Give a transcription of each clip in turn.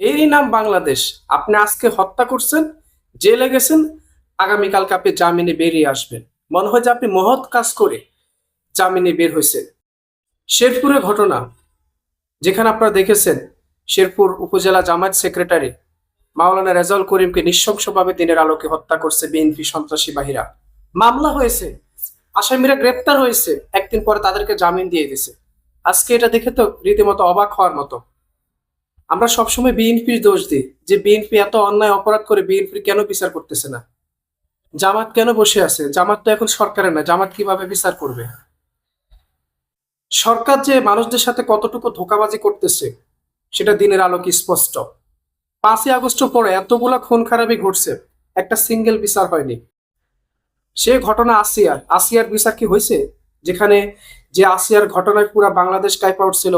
এরই নাম বাংলাদেশ। আপনি আজকে হত্যা করছেন, জেলে গেছেন, আগামীকালকে আপনি জামিনে বেরিয়ে আসবেন। মনে হয় যে আপনি মহৎ কাজ করে জামিনে বের হয়েছেন। শেরপুরের ঘটনা, যেখানে আপনারা দেখেছেন, শেরপুর উপজেলা জামায়াত সেক্রেটারি মাওলানা রেজাউল করিমকে নৃশংসভাবে দিনের আলোকে হত্যা করছে বিএনপি সন্ত্রাসী বাহিরা। মামলা হয়েছে, আসামিরা গ্রেপ্তার হয়েছে, একদিন পরে তাদেরকে জামিন দিয়ে দিছে আজকে এটা দেখে তো রীতিমতো অবাক হওয়ার মতো। আমরা সবসময় বিএনপির দোষ দিই। যে বিএনপি এত অন্যায় অপরাধ করে বিএনপি কেন বিচার করতেছে না? জামাত কেন বসে আছে? জামাত তো এখন সরকারের না, জামাত কীভাবে বিচার করবে? সরকার যে মানুষদের সাথে কতটুকু ধোকাবাজি করতেছে, সেটা দিনের আলোকে স্পষ্ট। পাঁচই আগস্ট পরে এতগুলা খুন খারাপই ঘটছে, একটা সিঙ্গেল বিচার হয়নি। সে ঘটনা আসিয়ার আসিয়ার বিচার কি হয়েছে? যেখানে যে আসিয়ার ঘটনায় পুরা বাংলাদেশ কাইপা উঠছিল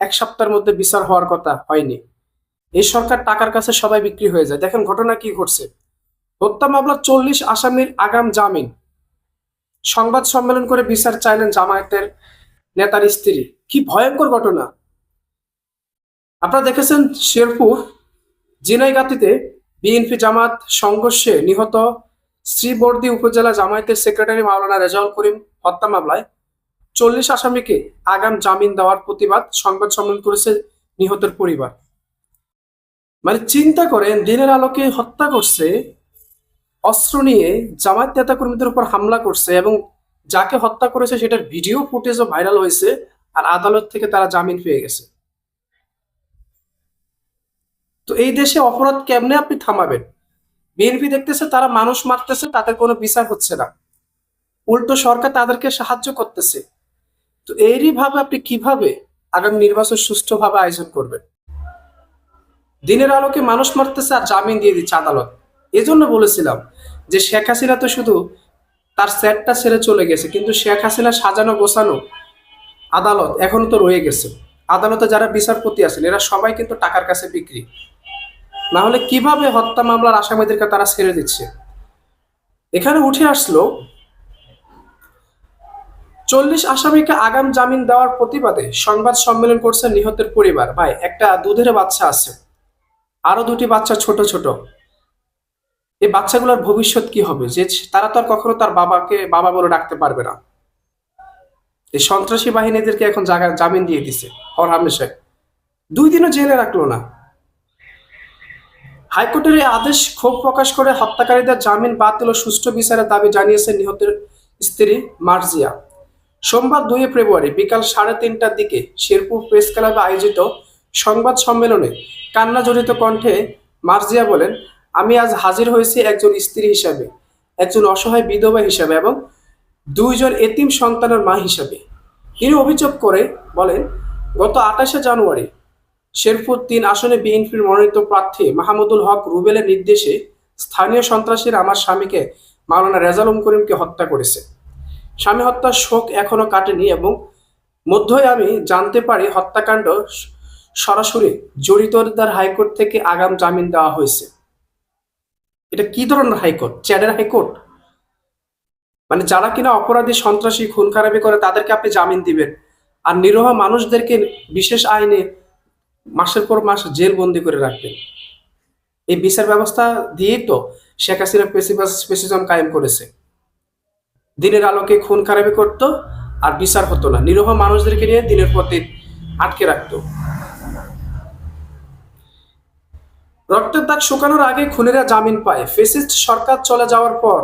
এক সপ্তাহের মধ্যে বিচার হওয়ার কথা হয়নি। এই সরকার টাকার কাছে সবাই বিক্রি হয়ে যায়। দেখেন ঘটনা কি ঘটছে। হত্যা মামলা চল্লিশ আসামির আগাম জামিন। সংবাদ সম্মেলন করে বিচার চাইলেন জামায়াতের নেতার স্ত্রী। কি ভয়ঙ্কর ঘটনা। আপনারা দেখেছেন শেরপুর জিনাইগাতিতে বিএনপি জামাত সংঘর্ষে নিহত শ্রীবর্দী উপজেলা জামায়াতের সেক্রেটারি মাওলানা রেজাউল করিম হত্যা মামলায় চল্লিশ আসামিকে আগাম জামিন দেওয়ার প্রতিবাদ সংবাদ সম্মেলন করেছে নিহতের পরিবার। মানে চিন্তা করেন, দিনের আলোকে হত্যা করছে, অস্ত্র নিয়ে জামায়াত নেতা কর্মীদের উপর হামলা করছে এবং যাকে হত্যা করেছে সেটার ভিডিও ফুটেজও ভাইরাল হয়েছে আর আদালত থেকে তারা জামিন পেয়ে গেছে। তো এই দেশে অপরাধ কেমনে আপনি থামাবেন? বিএনপি দেখতেছে, তারা মানুষ মারতেছে, তাদের কোনো বিচার হচ্ছে না। উল্টো সরকার তাদেরকে সাহায্য করতেছে। তো এরই ভাবে আপনি কীভাবে আগামী নির্বাচন সুষ্ঠুভাবে আয়োজন করবেন? দিনের আলোকে মানুষ মারতেছে আর জামিন দিয়ে দিচ্ছে আদালত। এজন্য বলেছিলাম যে শেখ হাসিনা তো শুধু তার সেটটা ছেড়ে চলে গেছে, কিন্তু শেখ হাসিনা সাজানো গোছানো আদালত এখনও তো রয়ে গেছে। আদালতে যারা বিচারপতি আছেন, এরা সবাই কিন্তু টাকার কাছে বিক্রি। না হলে কীভাবে হত্যা মামলার আসামিদেরকে তারা ছেড়ে দিচ্ছে? এখানে উঠে আসলো চল্লিশ আসামিকে আগাম জামিন দেওয়ার প্রতিবাদে সংবাদ সম্মেলন করছে নিহতের পরিবার। ভাই, একটা দুধের বাচ্চা আছে। আরও দুটি বাচ্চা ছোট ছোট। এই বাচ্চাগুলোর ভবিষ্যৎ কি হবে? যে তারা তো আর কখনো তার বাবাকে, বাবা বলে ডাকতে পারবে না। এই সন্ত্রাসী বাহিনীদেরকে এখন জায়গা জামিন দিয়ে দিছে হর হামেশায় দুই দিনও জেলে রাখল না। হাইকোর্টের এই আদেশ ক্ষোভ প্রকাশ করে হত্যাকারীদের জামিন বাতিল ও সুষ্ঠু বিচারের দাবি জানিয়েছেন নিহতের স্ত্রী মার্জিয়া। সোমবার দুই ফেব্রুয়ারি বিকাল সাড়ে তিনটার দিকে শেরপুর প্রেস ক্লাবে আয়োজিত সংবাদ সম্মেলনে কান্না জড়িত কণ্ঠে মার্জিয়া বলেন, আমি আজ হাজির হয়েছি একজন স্ত্রী হিসাবে, একজন অসহায় বিধবা হিসাবে এবং দুইজন এতিম সন্তানের মা হিসাবে। তিনি অভিযোগ করে বলেন, গত আঠাশে জানুয়ারি শেরপুর তিন আসনে বিএনপির মনোনীত প্রার্থী মাহমুদুল হক রুবেলের নির্দেশে স্থানীয় সন্ত্রাসীরা আমার স্বামীকে মাওলানা রেজালুম করিমকে হত্যা করেছে। স্বামী হত্যার শোক এখনও কাটেনি এবং মধ্যই আমি জানতে পারি হত্যাকাণ্ড সরাসরি জড়িতদের হাইকোর্ট থেকে আগাম জামিন দেওয়া হয়েছে। এটা কি ধরনের হাইকোর্ট? চ্যাডের হাইকোর্ট? মানে যারা কিনা অপরাধী, সন্ত্রাসী খুন খারাপি করে তাদেরকে আপনি জামিন দিবেন। আর নিরহ মানুষদেরকে বিশেষ আইনে মাসের পর মাস জেল বন্দি করে রাখবেন। এই বিচার ব্যবস্থা দিয়েই তো শেখ হাসিনা পেসিজম কায়েম করেছে। দিনের আলোকে খুন খারাপি করতো আর বিচার হতো না। নিরহ মানুষদেরকে নিয়ে দিনের দিন আটকে রাখতো। রক্তের দাগ শুকানোর আগে খুনিরা জামিন পায়। ফেসিস্ট সরকার চলে যাওয়ার পর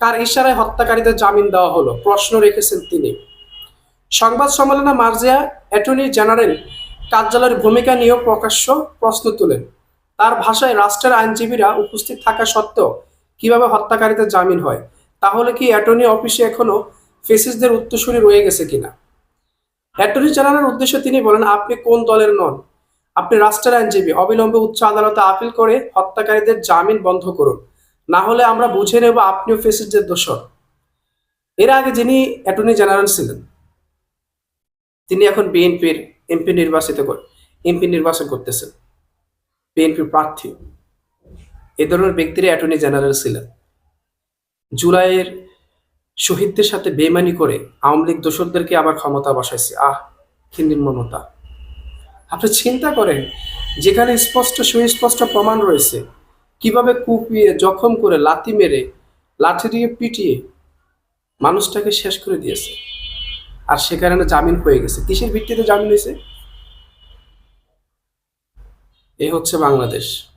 কার ইশারায় হত্যাকারীদের জামিন দেওয়া হলো, প্রশ্ন রেখেছেন তিনি। সংবাদ সম্মেলনে মার্জিয়া অ্যাটর্নি জেনারেল কার্যালয়ের ভূমিকা নিয়েও প্রকাশ্য প্রশ্ন তোলেন। তার ভাষায় রাষ্ট্রের আইনজীবীরা উপস্থিত থাকা সত্ত্বেও কীভাবে হত্যাকারীদের জামিন হয়? তাহলে কি অ্যাটর্নি অফিসে এখনও ফেসিসদের উত্তরসূরি রয়ে গেছে কিনা? অ্যাটর্নি জেনারেলের উদ্দেশ্যে তিনি বলেন, আপনি কোন দলের নন? আপনি রাষ্ট্রের আইনজীবী। অবিলম্বে উচ্চ আদালতে আপিল করে হত্যাকারীদের জামিন বন্ধ করুন। না হলে আমরা বুঝে নেব আপনিও ফেসিসদের দোষর। এর আগে যিনি অ্যাটর্নি জেনারেল ছিলেন, তিনি এখন বিএনপির এমপি নির্বাচিত এমপি নির্বাচন করতেছেন। বিএনপির প্রার্থী। এ ধরনের ব্যক্তিরা অ্যাটর্নি জেনারেল ছিলেন। জুলাইয়ের শহীদদের সাথে বেমানি করে আওয়ামী লীগ দোষরদেরকে আবার ক্ষমতা বসাইছে। আহ, কি নির্মমতা। আপনি চিন্তা করেন, যেখানে স্পষ্ট, সুস্পষ্ট প্রমাণ রয়েছে, কীভাবে কুপিয়ে জখম করে লাথি মেরে, লাঠি দিয়ে পিটিয়ে মানুষটাকে শেষ করে দিয়েছে। আর সে কারণে জামিন হয়ে গেছে। কিসের ভিত্তিতে জামিন হয়েছে? এই হচ্ছে বাংলাদেশ।